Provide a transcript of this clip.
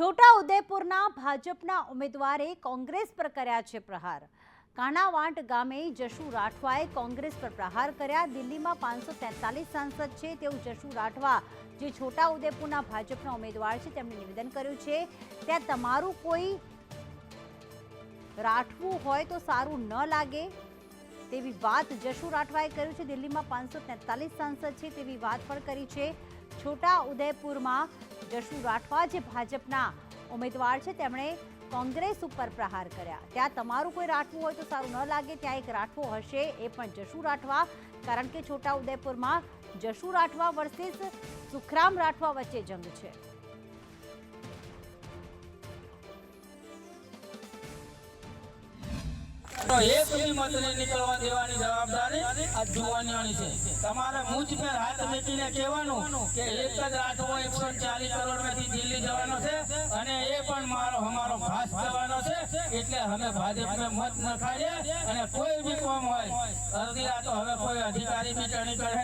છોટા ઉદેપુરના ભાજપના ઉમેદવારે કોંગ્રેસ પર કર્યા છે પ્રહાર. કાણાવાંટ ગામે જશુ રાઠવાએ કોંગ્રેસ પર પ્રહાર કર્યા. દિલ્હીમાં પાંચસો તેતાલીસ સાંસદ છે. તેવું જશુ રાઠવા, જે છોટા ઉદેપુરના ભાજપના ઉમેદવાર છે તેમણે નિવેદન કર્યું છે. ત્યાં તમારું કોઈ રાઠવું હોય તો સારું ન લાગે તેવી વાત જશુ રાઠવાએ કર્યું છે. દિલ્હીમાં પાંચસો તેતાલીસ સાંસદ છે તેવી વાત પણ કરી છે. છોટા ઉદયપુરમાં જશુ રાઠવા જે ભાજપના ઉમેદવાર છે, તેમણે કોંગ્રેસ ઉપર પ્રહાર કર્યા. ત્યાં તમારું કોઈ રાઠવું હોય તો સારું ન લાગે, ત્યાં એક રાઠવો હશે એ પણ જશુ રાઠવા. કારણ કે છોટા ઉદયપુરમાં જશુ રાઠવા વર્સિસ સુખરામ રાઠવા વચ્ચે જંગ છે. એક બી મતને નીકળવા દેવાની જવાબદારી આ જુવાનીઓની છે. તમારે મુજ પર હાથ કહેવાનું કે એક જ રાઠવો એકસો ચાલીસ કરોડ દિલ્હી જવાનો છે અને એ પણ મારો અમારો ભાસ જવાનો છે. એટલે અમે ભાજપને મત ન ખાઈએ અને કોઈ બી કોમ હોય અડધી રાતો હવે કોઈ અધિકારી બી કરે